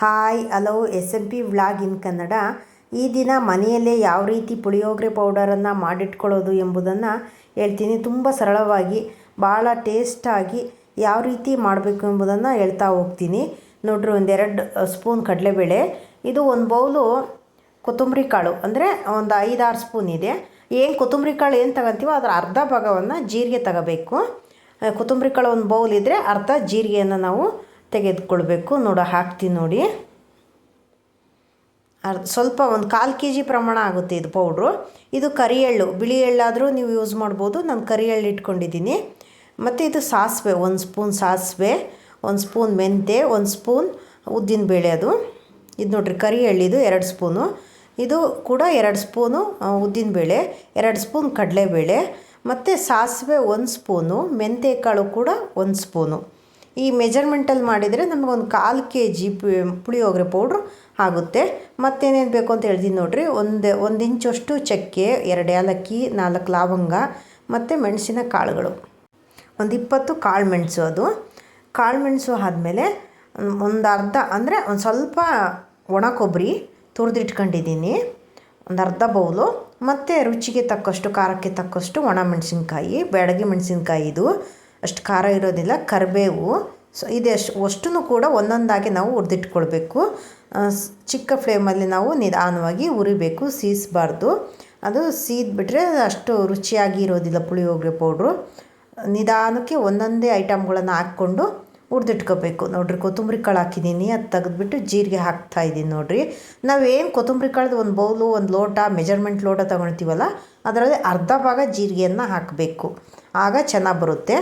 Hi, hello, S M P vlog in Kannada. ಈ ದಿನ ಮನೆಯಲ್ಲೇ ಯಾವ ರೀತಿ ಪುಳಿಯೋಗರೆ ಪೌಡರನ್ನು ಮಾಡಿಟ್ಕೊಳ್ಳೋದು ಎಂಬುದನ್ನು ಹೇಳ್ತೀನಿ. ತುಂಬ ಸರಳವಾಗಿ, ಭಾಳ ಟೇಸ್ಟಾಗಿ ಯಾವ ರೀತಿ ಮಾಡಬೇಕು ಎಂಬುದನ್ನು ಹೇಳ್ತಾ ಹೋಗ್ತೀನಿ. ನೋಡ್ರಿ, ಒಂದೆರಡು ಸ್ಪೂನ್ ಕಡಲೆಬೇಳೆ, ಇದು ಒಂದು ಬೌಲು ಕೊತ್ತಂಬರಿ ಕಾಳು, ಅಂದರೆ ಒಂದು ಐದಾರು ಸ್ಪೂನ್ ಇದೆ. ಏನು ಕೊತ್ತಂಬರಿ ಕಾಳು ಏನು ತಗೊತೀವೋ ಅದರ ಅರ್ಧ ಭಾಗವನ್ನು ಜೀರಿಗೆ ತಗೋಬೇಕು. ಕೊತ್ತಂಬರಿ ಕಾಳು ಒಂದು ಬೌಲ್ ಇದ್ದರೆ ಅರ್ಧ ಜೀರಿಗೆಯನ್ನು ನಾವು ತೆಗೆದುಕೊಳ್ಬೇಕು. ನೋಡ, ಹಾಕ್ತೀನಿ ನೋಡಿ. ಸ್ವಲ್ಪ ಒಂದು ಕಾಲು ಕೆ ಜಿ ಪ್ರಮಾಣ ಆಗುತ್ತೆ ಇದು ಪೌಡ್ರು. ಇದು ಕರಿ ಎಳ್ಳು ಬಿಳಿ ಎಳ್ಳಾದರೂ ನೀವು ಯೂಸ್ ಮಾಡ್ಬೋದು. ನಾನು ಕರಿ ಎಳ್ಳು ಇಟ್ಕೊಂಡಿದ್ದೀನಿ. ಮತ್ತು ಇದು ಸಾಸಿವೆ, ಒಂದು ಸ್ಪೂನ್ ಸಾಸಿವೆ, ಒಂದು ಸ್ಪೂನ್ ಮೆಂತೆ, ಒಂದು ಸ್ಪೂನ್ ಉದ್ದಿನಬೇಳೆ ಅದು. ಇದು ನೋಡಿರಿ ಕರಿ ಎಳ್ಳಿದು ಎರಡು ಸ್ಪೂನು. ಇದು ಕೂಡ ಎರಡು ಸ್ಪೂನು ಉದ್ದಿನ ಉದ್ದಿನಬೇಳೆ ಎರಡು ಸ್ಪೂನ್ ಕಡಲೆಬೇಳೆ, ಮತ್ತು ಸಾಸಿವೆ ಒಂದು ಸ್ಪೂನು ಮೆಂತೆ ಕಾಳು ಕೂಡ ಒಂದು ಸ್ಪೂನು. ಈ ಮೆಜರ್ಮೆಂಟಲ್ಲಿ ಮಾಡಿದರೆ ನಮಗೊಂದು ಕಾಲು ಕೆ ಜಿ ಪುಳಿಯೋಗರೆ ಪೌಡ್ರು ಆಗುತ್ತೆ. ಮತ್ತೇನೇನು ಬೇಕು ಅಂತ ಹೇಳ್ತೀನಿ ನೋಡಿರಿ. ಒಂದು ಒಂದು ಇಂಚಷ್ಟು ಚಕ್ಕೆ, ಎರಡು ಏಲಕ್ಕಿ ನಾಲ್ಕು ಲವಂಗ, ಮತ್ತು ಮೆಣಸಿನ ಕಾಳುಗಳು. ಒಂದು ಇಪ್ಪತ್ತು ಕಾಳು ಮೆಣಸು ಅದು. ಕಾಳು ಮೆಣಸು ಆದಮೇಲೆ ಒಂದು ಅರ್ಧ, ಅಂದರೆ ಒಂದು ಸ್ವಲ್ಪ ಒಣ ಕೊಬ್ಬರಿ ತುರಿದಿಟ್ಕೊಂಡಿದ್ದೀನಿ. ಒಂದು ಅರ್ಧ ಬೌಲು. ಮತ್ತು ರುಚಿಗೆ ತಕ್ಕಷ್ಟು, ಖಾರಕ್ಕೆ ತಕ್ಕಷ್ಟು ಒಣ ಮೆಣಸಿನ್ಕಾಯಿ, ಬ್ಯಾಡಗಿ ಮೆಣಸಿನ್ಕಾಯಿ ಇದು. ಅಷ್ಟು ಖಾರ ಇರೋದಿಲ್ಲ, ಕರಿಬೇವು. ಸೊ ಇದೆಷ್ಟು ಅಷ್ಟೂ ಕೂಡ ಒಂದೊಂದಾಗಿ ನಾವು ಹುರಿದಿಟ್ಕೊಳ್ಬೇಕು. ಚಿಕ್ಕ ಫ್ಲೇಮಲ್ಲಿ ನಾವು ನಿಧಾನವಾಗಿ ಉರಿಬೇಕು ಸೀಸಬಾರ್ದು. ಅದು ಸೀದ್ಬಿಟ್ರೆ ಅಷ್ಟು ರುಚಿಯಾಗಿ ಇರೋದಿಲ್ಲ ಪುಳಿಯೋಗರೆ ಪೌಡ್ರು. ನಿಧಾನಕ್ಕೆ ಒಂದೊಂದೇ ಐಟಮ್ಗಳನ್ನು ಹಾಕ್ಕೊಂಡು ಹುರಿದಿಟ್ಕೋಬೇಕು. ನೋಡ್ರಿ, ಕೊತ್ತಂಬರಿ ಕಾಳು ಹಾಕಿದ್ದೀನಿ, ಅದು ತೆಗೆದುಬಿಟ್ಟು ಜೀರಿಗೆ ಹಾಕ್ತಾ ಇದ್ದೀನಿ ನೋಡಿರಿ. ನಾವೇನು ಕೊತ್ತಂಬರಿ ಕಾಳದ್ದು ಒಂದು ಬೌಲು, ಒಂದು ಲೋಟ, ಮೆಜರ್ಮೆಂಟ್ ಲೋಟ ತೊಗೊಳ್ತೀವಲ್ಲ, ಅದರಲ್ಲಿ ಅರ್ಧ ಭಾಗ ಜೀರಿಗೆಯನ್ನು ಹಾಕಬೇಕು. ಆಗ ಚೆನ್ನಾಗಿ ಬರುತ್ತೆ.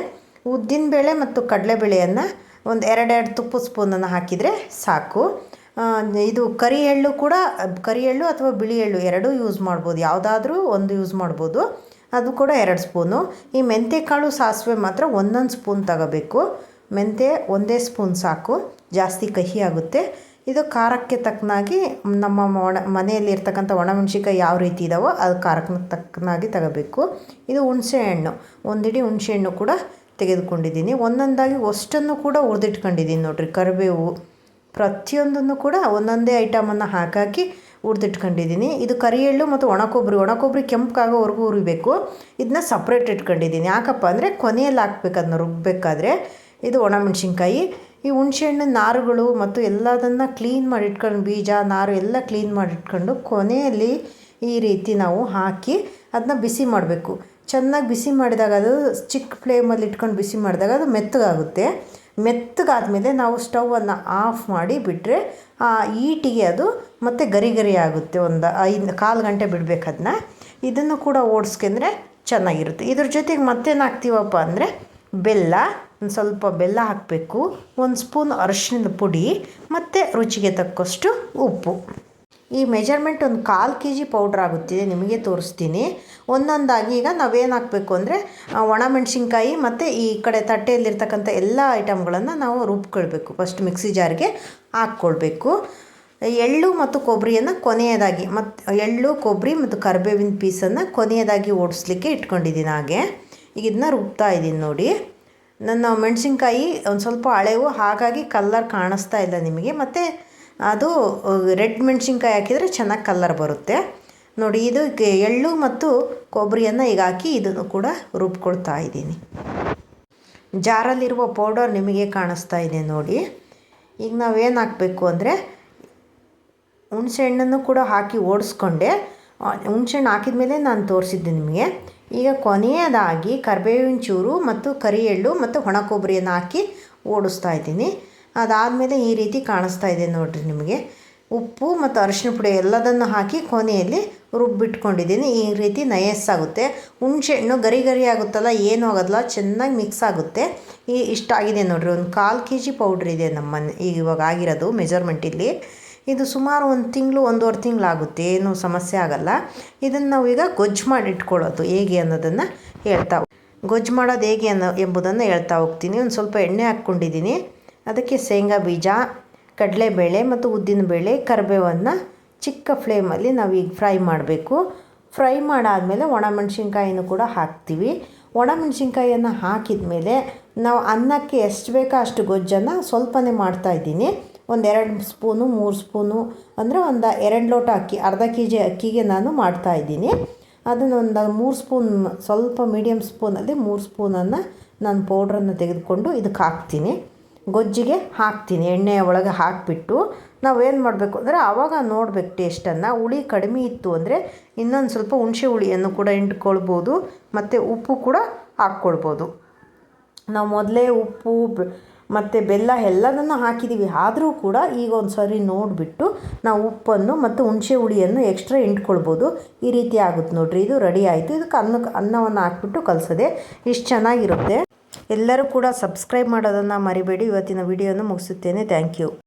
ಉದ್ದಿನಬೇಳೆ ಮತ್ತು ಕಡಲೆಬೇಳೆಯನ್ನು ಒಂದು ಎರಡೆರಡು ತುಪ್ಪ ಸ್ಪೂನನ್ನು ಹಾಕಿದರೆ ಸಾಕು. ಇದು ಕರಿ ಎಳ್ಳು ಕೂಡ, ಕರಿ ಎಳ್ಳು ಅಥವಾ ಬಿಳಿ ಎಳ್ಳು ಎರಡೂ ಯೂಸ್ ಮಾಡ್ಬೋದು. ಯಾವುದಾದ್ರೂ ಒಂದು ಯೂಸ್ ಮಾಡ್ಬೋದು. ಅದು ಕೂಡ ಎರಡು ಸ್ಪೂನು. ಈ ಮೆಂತ್ಯಕಾಳು ಸಾಸಿವೆ ಮಾತ್ರ ಒಂದೊಂದು ಸ್ಪೂನ್ ತಗೋಬೇಕು. ಮೆಂತೆ ಒಂದೇ ಸ್ಪೂನ್ ಸಾಕು. ಜಾಸ್ತಿ ಕಹಿ ಆಗುತ್ತೆ. ಇದು ಖಾರಕ್ಕೆ ತಕ್ಕನಾಗಿ ನಮ್ಮ ಒಣ, ಮನೆಯಲ್ಲಿ ಇರ್ತಕ್ಕಂಥ ಒಣಮೆಣ್ಸಿನ್ಕಾಯಿ ಯಾವ ರೀತಿ ಇದಾವೋ ಅದು ಖಾರಕ್ಕೆ ತಕ್ಕನಾಗಿ ತಗೋಬೇಕು. ಇದು ಹುಣಸೆ ಹಣ್ಣು. ಒಂದಿಡಿ ಹುಣಸೆ ಹಣ್ಣು ಕೂಡ ತೆಗೆದುಕೊಂಡಿದ್ದೀನಿ. ಒಂದೊಂದಾಗಿ ಅಷ್ಟನ್ನು ಕೂಡ ಹುರಿದಿಟ್ಕೊಂಡಿದ್ದೀನಿ ನೋಡಿರಿ. ಕರಿಬೇವು ಪ್ರತಿಯೊಂದನ್ನು ಕೂಡ ಒಂದೊಂದೇ ಐಟಮನ್ನು ಹಾಕಾಕಿ ಹುರಿದಿಟ್ಕೊಂಡಿದ್ದೀನಿ. ಇದು ಕರಿ ಎಳ್ಳು ಮತ್ತು ಒಣಕೊಬ್ಬರಿ. ಒಣಕೊಬ್ಬರಿ ಒಣ ಕೊಬ್ಬರಿ ಕೆಂಪಗಾಗೋವರೆಗೂ ಹುರಿಬೇಕು. ಇದನ್ನ ಸಪ್ರೇಟ್ ಇಟ್ಕೊಂಡಿದ್ದೀನಿ. ಯಾಕಪ್ಪ ಅಂದರೆ ಕೊನೆಯಲ್ಲಿ ಹಾಕ್ಬೇಕು ಅದನ್ನ ರುಬ್ಬಬೇಕಾದ್ರೆ ಇದು ಒಣಮೆಣ್ಸಿನ್ಕಾಯಿ. ಈ ಹುಣಸೆಹಣ್ಣಿನ ನಾರುಗಳು ಮತ್ತು ಎಲ್ಲದನ್ನು ಕ್ಲೀನ್ ಮಾಡಿ ಇಟ್ಕೊಂಡು, ಬೀಜ, ನಾರು ಎಲ್ಲ ಕ್ಲೀನ್ ಮಾಡಿಟ್ಕೊಂಡು ಕೊನೆಯಲ್ಲಿ ಈ ರೀತಿ ನಾವು ಹಾಕಿ ಅದನ್ನ ಬಿಸಿ ಮಾಡಬೇಕು. ಚೆನ್ನಾಗಿ ಬಿಸಿ ಮಾಡಿದಾಗ ಅದು ಚಿಕ್ಕ ಫ್ಲೇಮಲ್ಲಿ ಇಟ್ಕೊಂಡು ಬಿಸಿ ಮಾಡಿದಾಗ ಅದು ಮೆತ್ತಗಾಗುತ್ತೆ. ಮೆತ್ತಗಾದಮೇಲೆ ನಾವು ಸ್ಟವನ್ನು ಆಫ್ ಮಾಡಿ ಬಿಟ್ಟರೆ ಆ ಈಟಿಗೆ ಅದು ಮತ್ತೆ ಗರಿ ಗರಿ ಆಗುತ್ತೆ. ಒಂದು ಐದು ಕಾಲು ಗಂಟೆ ಬಿಡಬೇಕು ಅದನ್ನ ಇದನ್ನು ಕೂಡ ಓಡಿಸ್ಕೊಂಡ್ರೆ ಚೆನ್ನಾಗಿರುತ್ತೆ. ಇದ್ರ ಜೊತೆಗೆ ಮತ್ತೇನು ಹಾಕ್ತೀವಪ್ಪ ಅಂದರೆ ಬೆಲ್ಲ, ಒಂದು ಸ್ವಲ್ಪ ಬೆಲ್ಲ ಹಾಕಬೇಕು. ಒಂದು ಸ್ಪೂನ್ ಅರಿಶಿಣದ ಪುಡಿ, ಮತ್ತು ರುಚಿಗೆ ತಕ್ಕಷ್ಟು ಉಪ್ಪು. ಈ ಮೆಜರ್ಮೆಂಟ್ ಒಂದು ಕಾಲು ಕೆ ಜಿ ಪೌಡ್ರ್ ಆಗುತ್ತಿದೆ, ನಿಮಗೆ ತೋರಿಸ್ತೀನಿ. ಒಂದೊಂದಾಗಿ ಈಗ ನಾವೇನು ಹಾಕಬೇಕು ಅಂದರೆ ಒಣಮೆಣ್ಸಿನ್ಕಾಯಿ ಮತ್ತು ಈ ಕಡೆ ತಟ್ಟೆಯಲ್ಲಿರ್ತಕ್ಕಂಥ ಎಲ್ಲ ಐಟಮ್ಗಳನ್ನು ನಾವು ರುಬ್ಕೊಳ್ಬೇಕು. ಫಸ್ಟ್ ಮಿಕ್ಸಿ ಜಾರ್ಗೆ ಹಾಕ್ಕೊಳ್ಬೇಕು. ಎಳ್ಳು ಮತ್ತು ಕೊಬ್ಬರಿಯನ್ನು ಕೊನೆಯದಾಗಿ ಮತ್ತು ಎಳ್ಳು ಕೊಬ್ಬರಿ ಮತ್ತು ಕರಿಬೇವಿನ ಪೀಸನ್ನು ಕೊನೆಯದಾಗಿ ಓಡಿಸ್ಲಿಕ್ಕೆ ಇಟ್ಕೊಂಡಿದ್ದೀನಿ ಹಾಗೆ. ಈಗ ಇದನ್ನ ರುಬ್ತಾ ಇದ್ದೀನಿ ನೋಡಿ. ನನ್ನ ಮೆಣಸಿನ್ಕಾಯಿ ಒಂದು ಸ್ವಲ್ಪ ಹಳೆವು ಹಾಗಾಗಿ ಕಲ್ಲರ್ ಕಾಣಿಸ್ತಾ ಇಲ್ಲ ನಿಮಗೆ. ಮತ್ತು ಅದು ರೆಡ್ ಮೆಣಸಿನ್ಕಾಯಿ ಹಾಕಿದರೆ ಚೆನ್ನಾಗಿ ಕಲ್ಲರ್ ಬರುತ್ತೆ. ನೋಡಿ, ಇದು ಎಳ್ಳು ಮತ್ತು ಕೊಬ್ಬರಿಯನ್ನು ಈಗ ಹಾಕಿ ಇದನ್ನು ಕೂಡ ರುಬ್ಕೊಳ್ತಾ ಇದ್ದೀನಿ. ಜಾರಲ್ಲಿರುವ ಪೌಡರ್ ನಿಮಗೆ ಕಾಣಿಸ್ತಾ ಇದೆ ನೋಡಿ. ಈಗ ನಾವೇನು ಹಾಕಬೇಕು ಅಂದರೆ ಹುಣಸೆಹಣ್ಣನ್ನು ಕೂಡ ಹಾಕಿ ಓಡಿಸ್ಕೊಂಡೆ. ಹುಣಸೆಹಣ್ಣು ಹಣ್ಣು ಹಾಕಿದ ಮೇಲೆ ನಾನು ತೋರಿಸಿದ್ದೆ ನಿಮಗೆ. ಈಗ ಕೊನೆಯದಾಗಿ ಕರಿಬೇವಿನ ಚೂರು ಮತ್ತು ಕರಿ ಎಳ್ಳು ಮತ್ತು ಒಣ ಕೊಬ್ಬರಿಯನ್ನು ಹಾಕಿ ಓಡಿಸ್ತಾ ಇದ್ದೀನಿ. ಅದಾದಮೇಲೆ ಈ ರೀತಿ ಕಾಣಿಸ್ತಾ ಇದೆ ನೋಡಿರಿ ನಿಮಗೆ. ಉಪ್ಪು ಮತ್ತು ಅರಿಶಿನ ಪುಡಿ ಎಲ್ಲದನ್ನು ಹಾಕಿ ಕೊನೆಯಲ್ಲಿ ರುಬ್ಬಿಟ್ಕೊಂಡಿದ್ದೀನಿ. ಈ ರೀತಿ ನಯಸ್ಸಾಗುತ್ತೆ. ಹುಣಸೆಹಣ್ಣು ಗರಿ ಗರಿ ಆಗುತ್ತಲ್ಲ, ಏನೂ ಆಗೋದಿಲ್ಲ, ಚೆನ್ನಾಗಿ ಮಿಕ್ಸ್ ಆಗುತ್ತೆ. ಈ ಇಷ್ಟಾಗಿದೆ ನೋಡಿರಿ, ಒಂದು ಕಾಲು ಕೆ ಜಿ ಪೌಡ್ರ್ ಇದೆ ನಮ್ಮನೆ ಈಗ ಇವಾಗ ಆಗಿರೋದು ಮೆಜರ್ಮೆಂಟ್ ಇಲ್ಲಿ ಇದು ಸುಮಾರು ಒಂದು ತಿಂಗಳು, ಒಂದೂವರೆ ತಿಂಗಳಾಗುತ್ತೆ, ಏನೂ ಸಮಸ್ಯೆ ಆಗಲ್ಲ. ಇದನ್ನು ನಾವೀಗ ಗೊಜ್ಜು ಮಾಡಿ ಇಟ್ಕೊಳ್ಳೋದು ಹೇಗೆ ಅನ್ನೋದನ್ನು ಹೇಳ್ತಾ ಗೊಜ್ಜು ಮಾಡೋದು ಹೇಗೆ ಅನ್ನೋ ಎಂಬುದನ್ನು ಹೇಳ್ತಾ ಹೋಗ್ತೀನಿ. ಒಂದು ಸ್ವಲ್ಪ ಎಣ್ಣೆ ಹಾಕ್ಕೊಂಡಿದ್ದೀನಿ. ಅದಕ್ಕೆ ಶೇಂಗಾ ಬೀಜ, ಕಡಲೆಬೇಳೆ ಮತ್ತು ಉದ್ದಿನ ಬೇಳೆ, ಕರಿಬೇವನ್ನು ಚಿಕ್ಕ ಫ್ಲೇಮಲ್ಲಿ ನಾವು ಈಗ ಫ್ರೈ ಮಾಡಬೇಕು. ಫ್ರೈ ಮಾಡಾದಮೇಲೆ ಒಣಮೆಣ್ಸಿನ್ಕಾಯಿನೂ ಕೂಡ ಹಾಕ್ತೀವಿ. ಒಣಮೆಣ್ಸಿನ್ಕಾಯಿಯನ್ನು ಹಾಕಿದ ಮೇಲೆ ನಾವು ಅನ್ನಕ್ಕೆ ಎಷ್ಟು ಬೇಕೋ ಅಷ್ಟು ಗೊಜ್ಜನ್ನು ಸ್ವಲ್ಪನೇ ಮಾಡ್ತಾಯಿದ್ದೀನಿ ಒಂದೆರಡು ಸ್ಪೂನು, ಮೂರು ಸ್ಪೂನು ಅಂದರೆ ಒಂದು ಎರಡು ಲೋಟ ಅಕ್ಕಿ, ಅರ್ಧ ಕೆ ಜಿ ಅಕ್ಕಿಗೆ ನಾನು ಮಾಡ್ತಾಯಿದ್ದೀನಿ ಅದನ್ನು ಒಂದು ಮೂರು ಸ್ಪೂನ್, ಸ್ವಲ್ಪ ಮೀಡಿಯಮ್ ಸ್ಪೂನಲ್ಲಿ ಮೂರು ಸ್ಪೂನನ್ನು ನಾನು ಪೌಡ್ರನ್ನು ತೆಗೆದುಕೊಂಡು ಇದಕ್ಕೆ ಹಾಕ್ತೀನಿ. ಗೊಜ್ಜಿಗೆ ಹಾಕ್ತೀನಿ, ಎಣ್ಣೆಯ ಒಳಗೆ ಹಾಕಿಬಿಟ್ಟು ನಾವೇನು ಮಾಡಬೇಕು ಅಂದರೆ ಆವಾಗ ನೋಡ್ಬೇಕು ಟೇಸ್ಟನ್ನು ಹುಳಿ ಕಡಿಮೆ ಇತ್ತು ಅಂದರೆ ಇನ್ನೊಂದು ಸ್ವಲ್ಪ ಹುಣಸೆ ಹುಳಿಯನ್ನು ಕೂಡ ಹಿಂಡ್ಕೊಳ್ಬೋದು, ಮತ್ತು ಉಪ್ಪು ಕೂಡ ಹಾಕ್ಕೊಳ್ಬೋದು. ನಾವು ಮೊದಲೇ ಉಪ್ಪು ಮತ್ತು ಬೆಲ್ಲ ಎಲ್ಲದನ್ನು ಹಾಕಿದ್ದೀವಿ ಆದರೂ ಕೂಡ ಈಗ ಒಂದು ಸಾರಿ ನೋಡಿಬಿಟ್ಟು ನಾವು ಉಪ್ಪನ್ನು ಮತ್ತು ಹುಣಸೆ ಹುಳಿಯನ್ನು ಎಕ್ಸ್ಟ್ರಾ ಹಿಂಡ್ಕೊಳ್ಬೋದು. ಈ ರೀತಿ ಆಗುತ್ತೆ ನೋಡಿರಿ. ಇದು ರೆಡಿ ಆಯಿತು. ಇದಕ್ಕೆ ಅನ್ನಕ್ಕೆ ಅನ್ನವನ್ನು ಹಾಕ್ಬಿಟ್ಟು ಕಲಸದೆ ಇಷ್ಟು ಚೆನ್ನಾಗಿರುತ್ತೆ. ಎಲ್ಲರೂ ಕೂಡ ಸಬ್ಸ್ಕ್ರೈಬ್ ಮಾಡೋದನ್ನು ಮರಿಬೇಡಿ. ಇವತ್ತಿನ ವಿಡಿಯೋನ ಮುಗಿಸುತ್ತೇನೆ. Thank you.